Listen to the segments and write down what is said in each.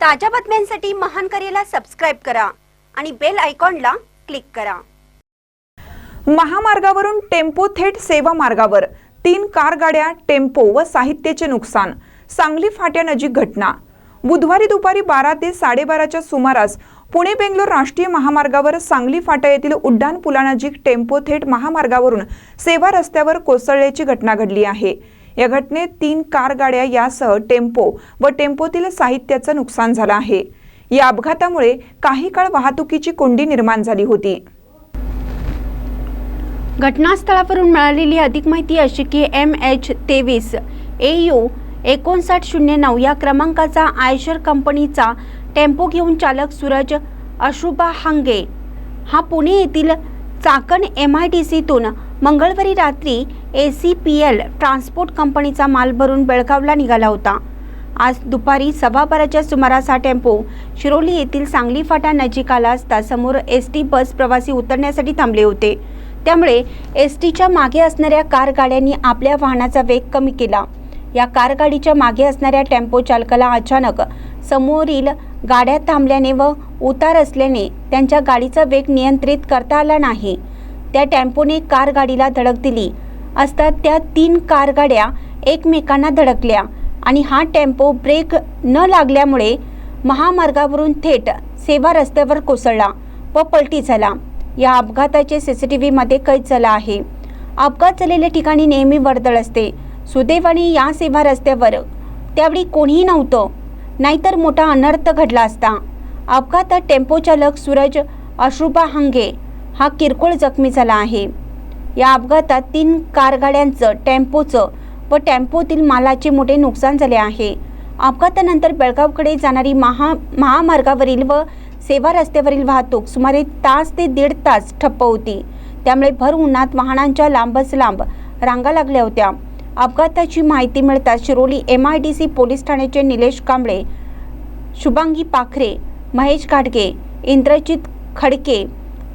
ताज्या बातम्यांसाठी महान करेला सबस्क्राईब करा आणि बेल आयकॉनला क्लिक करा. महामार्गावरून टेम्पो थेट सेवा मार्गावर. तीन कार गाड्या टेम्पो व साहित्याचे नुकसान. सांगली फाट्यानजीक घटना. बुधवारी दुपारी बारा ते साडेबाराच्या सुमारास पुणे बेंगलोर राष्ट्रीय महामार्गावर सांगली फाटा येथील उड्डाण पुलानजीक टेम्पो थेट महामार्गावरून सेवा रस्त्यावर कोसळल्याची घटना घडली आहे. या घटनेत तीन कार गाड्या यासह टेम्पो व टेम्पोतील साहित्याचं नुकसान झालं आहे. या अपघातामुळे काही काळ वाहतुकीची कोंडी निर्माण झाली होती. घटनास्थळावरून मिळालेली अधिक माहिती अशी की एम एच तेवीस ए यू एकोणसाठ शून्य नऊ या क्रमांकाचा आयशर कंपनीचा टेम्पो घेऊन चालक सूरज अशुभा हांगे हा पुणे येथील चाकण एम आय टी सीतून मंगळवारी रात्री A C P L transport कंपनीचा माल भरून बेळगावला निघाला होता. आज दुपारी सव्वाबाराच्या सुमारास हा टेम्पो शिरोली येथील सांगली फाटा नजीक आला असता समोर एस टी बस प्रवासी उतरण्यासाठी थांबले होते. त्यामुळे एस टीच्या मागे असणाऱ्या कार गाड्यांनी आपल्या वाहनाचा वेग कमी केला. या कार गाडीच्या मागे असणाऱ्या टेम्पो चालकाला अचानक समोरील गाड्या थांबल्याने व उतार असल्याने त्यांच्या गाडीचा वेग नियंत्रित करता आला नाही. त्या टेम्पोने कार गाडीला धडक दिली. असता त्या तीन कार गाड्या एकमेकांना धडकल्या आणि हा टेम्पो ब्रेक न लागल्यामुळे महामार्गावरून थेट सेवा रस्त्यावर कोसळला व पलटी झाला. या अपघाताचे सी सी टी व्हीमध्ये कैद झाला आहे. अपघात झालेल्या ठिकाणी नेहमी वर्दळ असते. सुदैवाने या सेवा रस्त्यावर त्यावेळी कोणीही नव्हतं. नाहीतर मोठा अनर्थ घडला असता. अपघातात टेम्पो चालक सूरज अश्रुबा हंगे हा किरकोळ जखमी झाला आहे. या अपघातात तीन कारगाड्यांचं टेम्पोचं व टेम्पोतील मालाचे मोठे नुकसान झाले आहे. अपघातानंतर बेळगावकडे जाणारी महा महामार्गावरील व सेवा रस्त्यावरील वाहतूक सुमारे तास ते दीड तास ठप्प होती. त्यामुळे भर उन्हात वाहनांच्या लांबच लांब रांगा लागल्या होत्या. अपघाताची माहिती मिळताच Shiroli M I D C police ठाण्याचे निलेश कांबळे शुभांगी पाखरे महेश घाटगे इंद्रजित खडके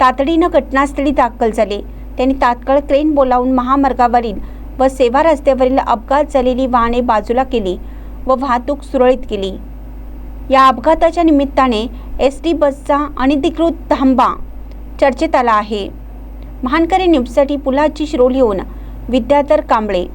तातडीनं घटनास्थळी दाखल झाले. त्यांनी तात्काळ क्रेन बोलावून महामार्गावरील व सेवा रस्त्यावरील अपघात झालेली वाहने बाजूला केली व वाहतूक सुरळीत केली. या अपघाताच्या निमित्ताने एस टी बसचा अनधिकृत थांबा चर्चेत आला आहे. महानकरी न्यूजसाठी पुलाची शिरोलीहून विद्याधर कांबळे